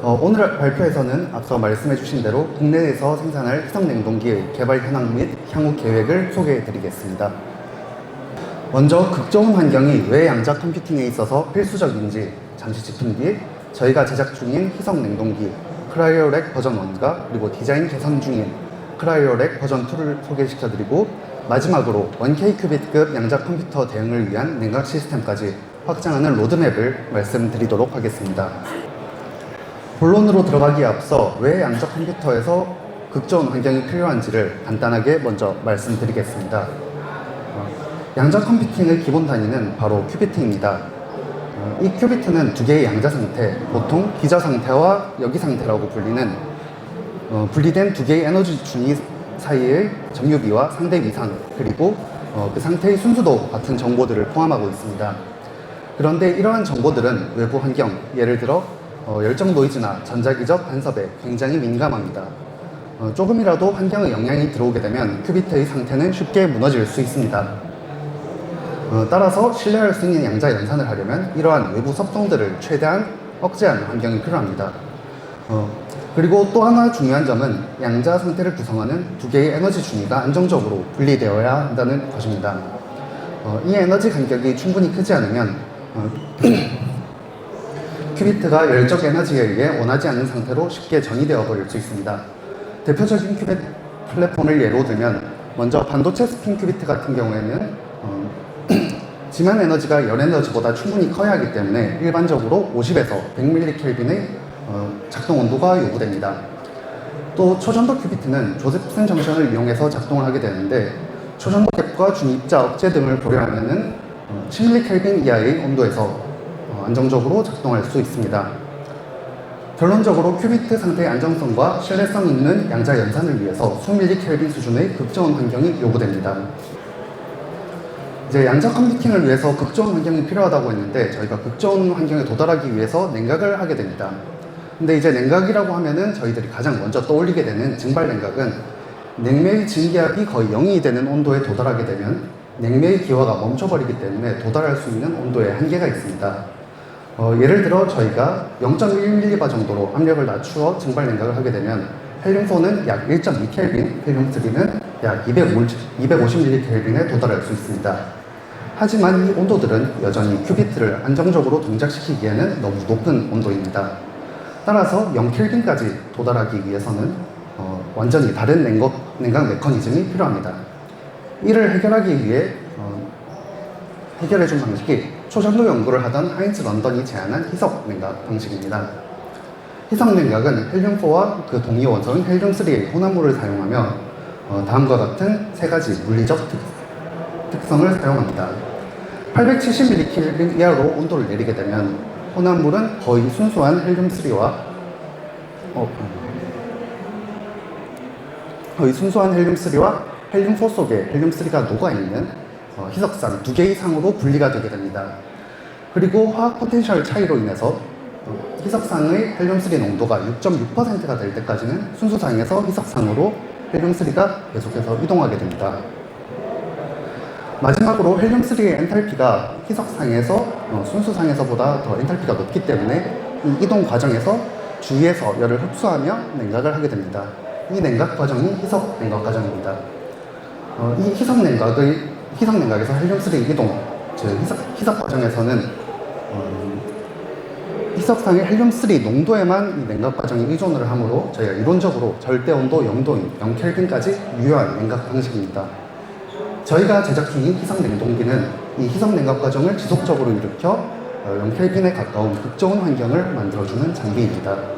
어, 오늘 발표에서는 앞서 말씀해 주신 대로 국내에서 생산할 희석냉동기의 개발 현황 및 향후 계획을 소개해 드리겠습니다. 먼저 극 좋은 환경이 왜 양자 컴퓨팅에 있어서 필수적인지 잠시 짚은 뒤 저희가 제작 중인 희석냉동기 크라이오렉 버전 1과 그리고 디자인 개선 중인 크라이오렉 버전 2를 소개시켜 드리고 마지막으로 1K 큐빗급 양자 컴퓨터 대응을 위한 냉각 시스템까지 확장하는 로드맵을 말씀드리도록 하겠습니다. 본론으로 들어가기에 앞서 왜 양자 컴퓨터에서 극좋은 환경이 필요한지를 간단하게 먼저 말씀드리겠습니다. 어, 양자 컴퓨팅의 기본 단위는 바로 큐비트입니다. 어, 이 큐비트는 두 개의 양자 상태, 보통 기저 상태와 여기 상태라고 불리는 어, 분리된 두 개의 에너지 준위 사이의 점유비와 상대 위상 그리고 어, 그 상태의 순수도 같은 정보들을 포함하고 있습니다. 그런데 이러한 정보들은 외부 환경, 예를 들어 어, 열정 노이즈나 전자기적 간섭에 굉장히 민감합니다. 어, 조금이라도 환경의 영향이 들어오게 되면 큐비트의 상태는 쉽게 무너질 수 있습니다. 어, 따라서 신뢰할 수 있는 양자 연산을 하려면 이러한 외부 섭성들을 최대한 억제하는 환경이 필요합니다. 어, 그리고 또 하나 중요한 점은 양자 상태를 구성하는 두 개의 에너지 준위가 안정적으로 분리되어야 한다는 것입니다. 어, 이 에너지 간격이 충분히 크지 않으면 어, 큐비트가 열적 에너지에 의해 원하지 않는 상태로 쉽게 전이되어 버릴 수 있습니다. 대표적인 큐빗 플랫폼을 예로 들면 먼저 반도체 스핀 큐비트 같은 경우에는 어, 지만 에너지가 열 에너지보다 충분히 커야 하기 때문에 일반적으로 50에서 100mK의 어, 작동 온도가 요구됩니다. 또 초전도 큐비트는 조셉슨 정션을 이용해서 작동을 하게 되는데 초전도 갭과 중입자 억제 등을 고려하면은 어, 10mK 이하의 온도에서 어, 안정적으로 작동할 수 있습니다. 결론적으로 큐비트 상태의 안정성과 신뢰성 있는 양자 연산을 위해서 수밀리 켈빈 수준의 극저온 환경이 요구됩니다. 이제 양자 컴퓨팅을 위해서 극저온 환경이 필요하다고 했는데 저희가 극저온 환경에 도달하기 위해서 냉각을 하게 됩니다. 근데 이제 냉각이라고 하면은 저희들이 가장 먼저 떠올리게 되는 증발 냉각은 냉매의 증기압이 거의 0이 되는 온도에 도달하게 되면 냉매의 기화가 멈춰버리기 때문에 도달할 수 있는 온도에 한계가 있습니다. 어, 예를 들어 저희가 0.1밀리바 정도로 압력을 낮추어 증발 냉각을 하게 되면 헬륨4는 약 1.2켈빈, 헬륨3는 약 250mK 에 도달할 수 있습니다. 하지만 이 온도들은 여전히 큐비트를 안정적으로 동작시키기에는 너무 높은 온도입니다. 따라서 0켈빈까지 도달하기 위해서는 어, 완전히 다른 냉각, 냉각 메커니즘이 필요합니다. 이를 해결하기 위해 어, 해결해준 방식이 초전도 연구를 하던 하인츠 런던이 제안한 희석 냉각 방식입니다. 희석 냉각은 헬륨4와 그 동위 원소인 헬륨3의 혼합물을 사용하며 어, 다음과 같은 세 가지 물리적 특, 특성을 사용합니다. 870mK 이하로 온도를 내리게 되면 혼합물은 거의 순수한 헬륨3와 어, 거의 순수한 헬륨3와 헬륨4 속에 헬륨3가 녹아있는 어, 희석산 두 개 이상으로 분리가 되게 됩니다. 그리고 화학 포텐셜 차이로 인해서 어, 희석상의 헬륨3 농도가 6.6%가 될 때까지는 순수상에서 희석상으로 헬륨3가 계속해서 이동하게 됩니다. 마지막으로 헬륨3의 엔탈피가 희석상에서 어, 순수상에서보다 더 엔탈피가 높기 때문에 이 이동 과정에서 주위에서 열을 흡수하며 냉각을 하게 됩니다. 이 냉각 과정이 희석 냉각 과정입니다. 어, 이 희석 냉각의 희석 냉각에서 헬륨3 이동, 즉 희석, 희석 과정에서는 어, 희석상의 헬륨3 농도에만 이 냉각 과정이 의존을 하므로 저희가 이론적으로 절대 온도 0도인 0켈빈까지 유효한 냉각 방식입니다. 저희가 제작 중인 희석 냉동기는 이 희석 냉각 과정을 지속적으로 일으켜 0켈빈에 가까운 극저온 환경을 만들어주는 장비입니다.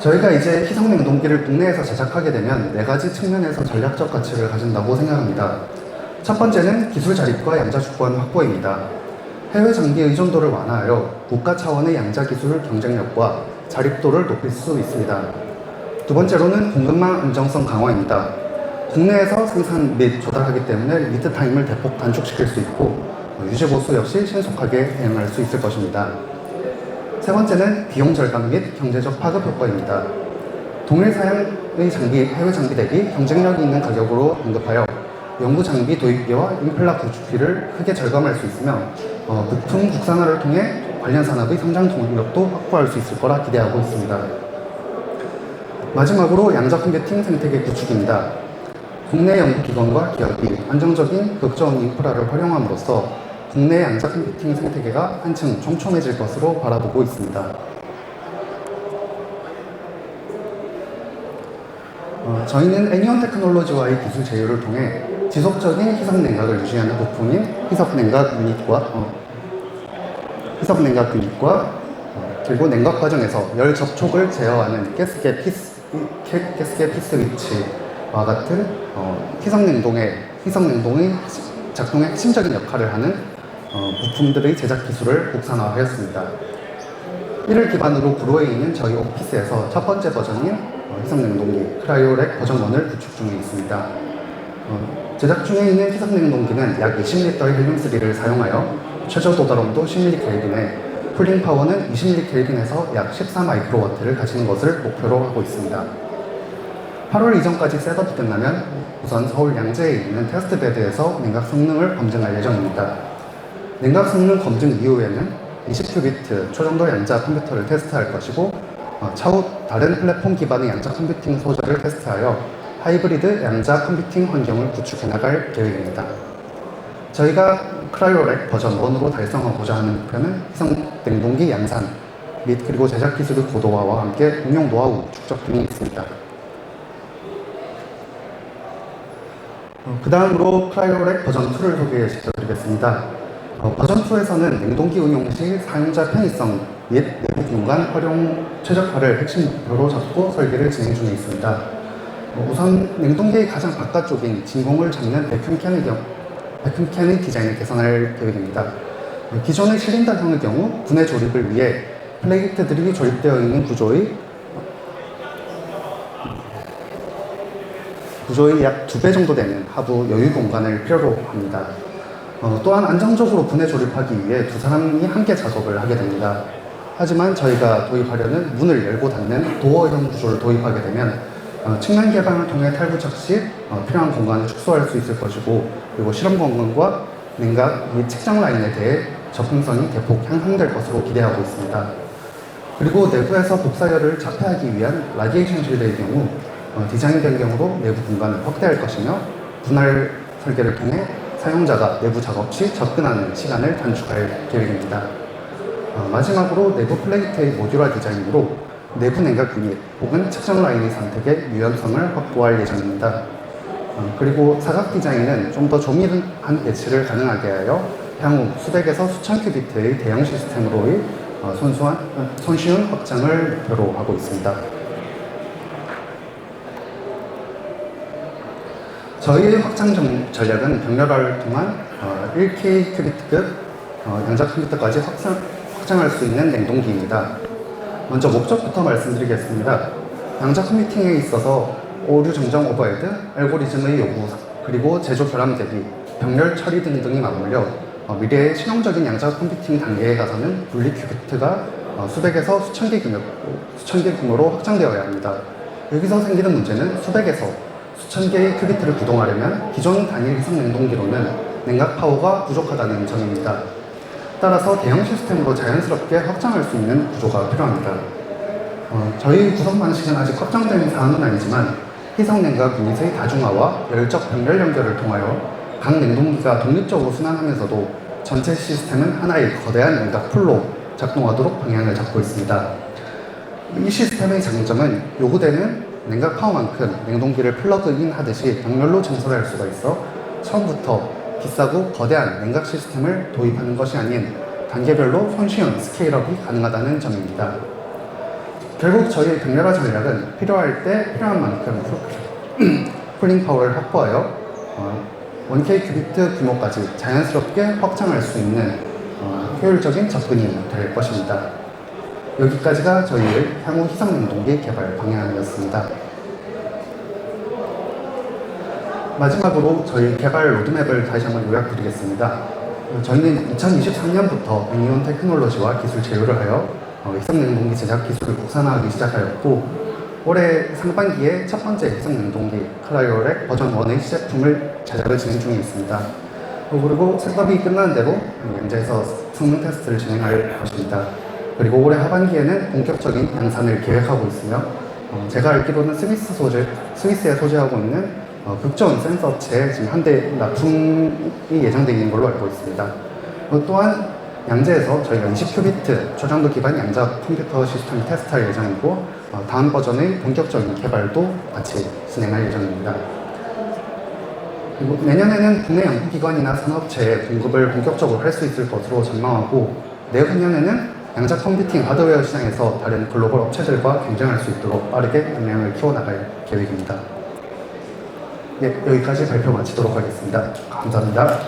저희가 이제 희석 냉동기를 국내에서 제작하게 되면 네 가지 측면에서 전략적 가치를 가진다고 생각합니다. 첫 번째는 기술 자립과 양자 주권 확보입니다. 해외 장비 의존도를 완화하여 국가 차원의 양자 기술 경쟁력과 자립도를 높일 수 있습니다. 두 번째로는 공급망 안정성 강화입니다. 국내에서 생산 및 조달하기 때문에 리드 타임을 대폭 단축시킬 수 있고 유지 보수 역시 신속하게 대응할 수 있을 것입니다. 세 번째는 비용 절감 및 경제적 파급 효과입니다. 동일 사양의 장비, 해외 장비 대비 경쟁력 있는 가격으로 공급하여 연구 장비 도입비와 임펠러 구축비를 크게 절감할 수 있으며 어, 부품 국산화를 통해 관련 산업의 성장 동력도 확보할 수 있을 거라 기대하고 있습니다. 마지막으로 양자 컴퓨팅 생태계 구축입니다. 국내 연구기관과 기업이 안정적인 극저온 인프라를 활용함으로써 국내 양자 컴퓨팅 생태계가 한층 촘촘해질 것으로 바라보고 있습니다. 어, 저희는 애니온 테크놀로지와의 기술 제휴를 통해 지속적인 희석 냉각을 유지하는 부품인 희석 냉각 유닛과 어, 희석 냉각 유닛과 어, 그리고 냉각 과정에서 열 접촉을 제어하는 가스계 피스 게- 가스계 피스 위치와 같은 어, 희석 냉동의 희석 냉동의 작동의 핵심적인 역할을 하는 어, 부품들의 제작 기술을 국산화하였습니다. 이를 기반으로 구로에 있는 저희 오피스에서 첫 번째 버전인 어, 희석냉동기 크라이오렉 버전 1을 구축 중에 있습니다. 어, 제작 중에 있는 희석냉동기는 약 20리터의 헬륨3를 사용하여 최저 도달 온도 10mK 켈빈에 쿨링 파워는 20mK 켈빈에서 약 14 마이크로와트를 가지는 것을 목표로 하고 있습니다. 8월 이전까지 셋업이 끝나면 우선 서울 양재에 있는 테스트 베드에서 냉각 성능을 검증할 예정입니다. 냉각 성능 검증 이후에는 20큐비트 초정도 양자 컴퓨터를 테스트할 것이고 어, 차후 다른 플랫폼 기반의 양자 컴퓨팅 소재를 테스트하여 하이브리드 양자 컴퓨팅 환경을 구축해 나갈 계획입니다. 저희가 크라이오렉 버전 1으로 달성하고자 하는 목표는 희성 냉동기 양산 및 그리고 제작 기술의 고도화와 함께 운용 노하우 축적 등이 있습니다. 그 다음으로 크라이오렉 버전 2를 소개시켜드리겠습니다. 어, 버전 2에서는 냉동기 운용 시 사용자 편의성 및 내부 공간 활용 최적화를 핵심 목표로 잡고 설계를 진행 중에 있습니다. 어, 우선 냉동기의 가장 바깥쪽인 진공을 잡는 베큐um 캔의 경우 베큐um 캔의 디자인을 개선할 계획입니다. 어, 기존의 실린더형의 경우 분해 조립을 위해 플레이트들이 조립되어 있는 구조의 구조의 약 두 배 정도 되는 하부 여유 공간을 필요로 합니다. 어, 또한 안정적으로 분해 조립하기 위해 두 사람이 함께 작업을 하게 됩니다. 하지만 저희가 도입하려는 문을 열고 닫는 도어형 구조를 도입하게 되면 어, 측면 개방을 통해 탈부착 시 어, 필요한 공간을 축소할 수 있을 것이고 그리고 실험 공간과 냉각 및 측정 라인에 대해 접근성이 대폭 향상될 것으로 기대하고 있습니다. 그리고 내부에서 복사열을 차폐하기 위한 라디에이션 실드의 경우 어, 디자인 변경으로 내부 공간을 확대할 것이며 분할 설계를 통해 사용자가 내부 작업 시 접근하는 시간을 단축할 계획입니다. 어, 마지막으로 내부 플레이트의 모듈화 디자인으로 내부 냉각 유닛 혹은 측정 라인의 선택에 유연성을 확보할 예정입니다. 어, 그리고 사각 디자인은 좀 더 조밀한 배치를 가능하게 하여 향후 수백에서 수천 큐비트의 대형 시스템으로의 어, 손수한, 어, 손쉬운 확장을 목표로 하고 있습니다. 저희의 확장 전- 전략은 병렬화를 통한 어, 1K 큐비트급 어, 양자 컴퓨터까지 확장, 확장할 수 있는 냉동기입니다. 먼저 목적부터 말씀드리겠습니다. 양자 컴퓨팅에 있어서 오류 정정 오버헤드, 알고리즘의 요구, 그리고 제조 결함 대비, 병렬 처리 등등이 맞물려 어, 미래의 실용적인 양자 컴퓨팅 단계에 가서는 분리 큐비트가 어, 수백에서 수천 개 규모로 확장되어야 합니다. 여기서 생기는 문제는 수백에서 수천 개의 큐비트를 구동하려면 기존 단일 희석 냉동기로는 냉각 파워가 부족하다는 점입니다. 따라서 대형 시스템으로 자연스럽게 확장할 수 있는 구조가 필요합니다. 어, 저희 구성 방식은 아직 확정된 사항은 아니지만 희석 냉각 유닛의 다중화와 열적 병렬 연결을 통하여 각 냉동기가 독립적으로 순환하면서도 전체 시스템은 하나의 거대한 냉각 풀로 작동하도록 방향을 잡고 있습니다. 이 시스템의 장점은 요구되는 냉각 파워만큼 냉동기를 플러그인 하듯이 병렬로 증설할 수가 있어 처음부터 비싸고 거대한 냉각 시스템을 도입하는 것이 아닌 단계별로 손쉬운 스케일업이 가능하다는 점입니다. 결국 저희의 병렬화 전략은 필요할 때 필요한 만큼 쿨- 쿨링 파워를 확보하여 어, 1K 큐비트 규모까지 자연스럽게 확장할 수 있는 어, 효율적인 접근이 될 것입니다. 여기까지가 저희의 향후 희석 냉동기 개발 방향이었습니다. 마지막으로 저희 개발 로드맵을 다시 한번 요약드리겠습니다. 어, 저희는 2023년부터 애니온 테크놀로지와 기술 제휴를 하여 어, 희석 냉동기 제작 기술을 국산화하기 시작하였고 올해 상반기에 첫 번째 해상 냉동기 클라이오렉 버전 1의 시제품을 제작을 진행 중에 있습니다. 어, 그리고 셋업이 끝나는 대로 현장에서 성능 테스트를 진행할 것입니다. 그리고 올해 하반기에는 본격적인 양산을 계획하고 있으며 어, 제가 알기로는 스위스 소재, 스위스에 소재하고 있는 어, 극전 센서 업체에 지금 한 대 납품이 예정되어 있는 걸로 알고 있습니다. 어, 또한 양재에서 저희가 20큐비트 초장도 기반 양자 컴퓨터 시스템 테스트할 예정이고 어, 다음 버전의 본격적인 개발도 같이 진행할 예정입니다. 그리고 내년에는 국내 연구기관이나 산업체에 공급을 본격적으로 할 수 있을 것으로 전망하고 내후년에는 양자 컴퓨팅 하드웨어 시장에서 다른 글로벌 업체들과 경쟁할 수 있도록 빠르게 역량을 키워나갈 계획입니다. 네, 여기까지 발표 마치도록 하겠습니다. 감사합니다.